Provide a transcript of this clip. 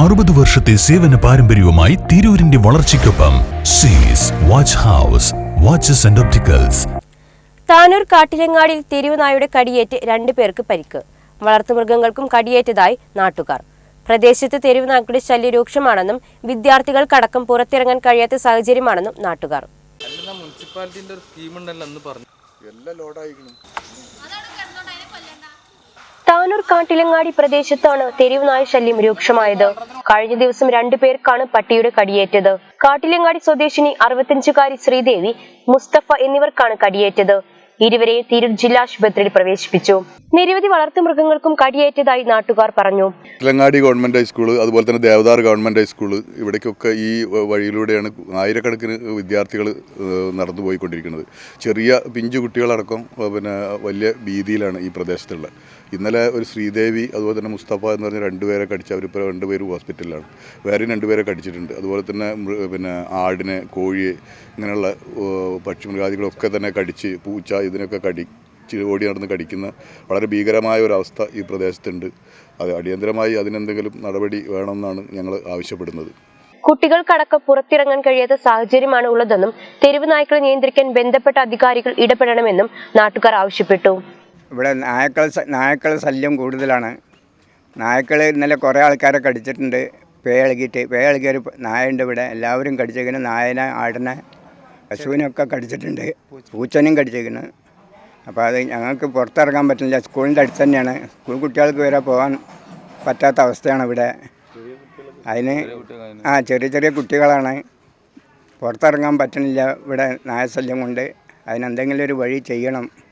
അറുപത് വർഷത്തെ സേവന പാരമ്പര്യവുമായി തിരൂരിന്റെ വളർച്ചയ്ക്കൊപ്പം Sees watch house watches and opticals Tanur കാട്ടിലങ്ങാടിൽ തെരുവ് നായുടെ കടിയേറ്റ് രണ്ടു പേർക്ക് പരിക്ക്. വളർത്തുമൃഗങ്ങൾക്കും കടിയേറ്റതായി നാട്ടുകാർ. പ്രദേശത്ത് തെരുവ് നായ്ക്കളുടെ ശല്യം രൂക്ഷമാണെന്നും വിദ്യാർത്ഥികൾക്കടക്കം പുറത്തിറങ്ങാൻ കഴിയാത്ത സാഹചര്യമാണെന്നും നാട്ടുകാർ. മുനിസിപ്പാലിറ്റിന്റെ ഒരു സ്കീം ഉണ്ടല്ലോ അന്ന് പറഞ്ഞു. താനൂർ കാട്ടിലങ്ങാടി പ്രദേശത്താണ് തെരുവ് നായ ശല്യം രൂക്ഷമായത്. കഴിഞ്ഞ ദിവസം രണ്ടു പേർക്കാണ് പട്ടിയുടെ കടിയേറ്റത്. കാട്ടിലങ്ങാടി സ്വദേശിനി അറുപത്തിയഞ്ചുകാരി ശ്രീദേവി മുസ്തഫ എന്നിവർക്കാണ് കടിയേറ്റത്. ഇരുവരെയും തിരൂർ ജില്ലാ ആശുപത്രിയിൽ പ്രവേശിപ്പിച്ചു. നിരവധി വളർത്തുമൃഗങ്ങൾക്കും കടിയേറ്റതായി നാട്ടുകാർ പറഞ്ഞു. തിലങ്ങാടി ഗവൺമെന്റ് ഹൈസ്കൂൾ അതുപോലെ തന്നെ ദേവദാർ ഗവൺമെന്റ് ഹൈസ്കൂൾ ഇവിടേക്കൊക്കെ ഈ വഴിയിലൂടെയാണ് ആയിരക്കണക്കിന് വിദ്യാർത്ഥികൾ നടന്നു പോയിക്കൊണ്ടിരിക്കുന്നത്. ചെറിയ പിഞ്ചു കുട്ടികളടക്കം പിന്നെ വലിയ ഭീതിയിലാണ് ഈ പ്രദേശത്തുള്ള. ഇന്നലെ ഒരു ശ്രീദേവി അതുപോലെ തന്നെ മുസ്തഫ എന്ന് പറഞ്ഞ രണ്ടുപേരെ കടിച്ച് അവരിപ്പോൾ രണ്ടുപേരും ഹോസ്പിറ്റലിലാണ്. വേറെയും രണ്ടുപേരെ കടിച്ചിട്ടുണ്ട്. അതുപോലെ തന്നെ പിന്നെ ആടിനെ കോഴിയെ ഇങ്ങനെയുള്ള പക്ഷിമൃഗാദികളൊക്കെ തന്നെ കടിച്ച് പൂച്ച ഇതിനൊക്കെ കടി ചി- ഓടി നടന്ന് കടിക്കുന്ന വളരെ ഭീകരമായ ഒരു അവസ്ഥ ഈ പ്രദേശത്തുണ്ട്. അത് അടിയന്തരമായി അതിനെന്തെങ്കിലും നടപടി വേണമെന്നാണ് ഞങ്ങൾ ആവശ്യപ്പെടുന്നത്. കുട്ടികൾക്കടക്കം പുറത്തിറങ്ങാൻ കഴിയാത്ത സാഹചര്യമാണ് ഉള്ളതെന്നും തെരുവ് നായ്ക്കളെ നിയന്ത്രിക്കാൻ ബന്ധപ്പെട്ട അധികാരികൾ ഇടപെടണമെന്നും നാട്ടുകാർ ആവശ്യപ്പെട്ടു. ഇവിടെ നായക്കൾ നായക്കൾ ശല്യം കൂടുതലാണ്. നായക്കൾ ഇന്നലെ കുറേ ആൾക്കാരെ കടിച്ചിട്ടുണ്ട്. പേ ഇളകിയിട്ട് പേ ഇളകിയൊരു നായ ഉണ്ട് ഇവിടെ. എല്ലാവരും കടിച്ചെങ്കിലും നായനെ ആടിനെ പശുവിനൊക്കെ കടിച്ചിട്ടുണ്ട്. പൂച്ചനും കടിച്ചേക്കണ്. അപ്പോൾ അത് ഞങ്ങൾക്ക് പുറത്തിറങ്ങാൻ പറ്റില്ല. സ്കൂളിന്റെ അടുത്ത് തന്നെയാണ്. സ്കൂൾ കുട്ടികൾക്ക് വരെ പോകാൻ പറ്റാത്ത അവസ്ഥയാണ് ഇവിടെ. അതിന് ആ ചെറിയ ചെറിയ കുട്ടികളാണ് പുറത്തിറങ്ങാൻ പറ്റുന്നില്ല ഇവിടെ നായശല്യം കൊണ്ട്. അതിനെന്തെങ്കിലും ഒരു വഴി ചെയ്യണം.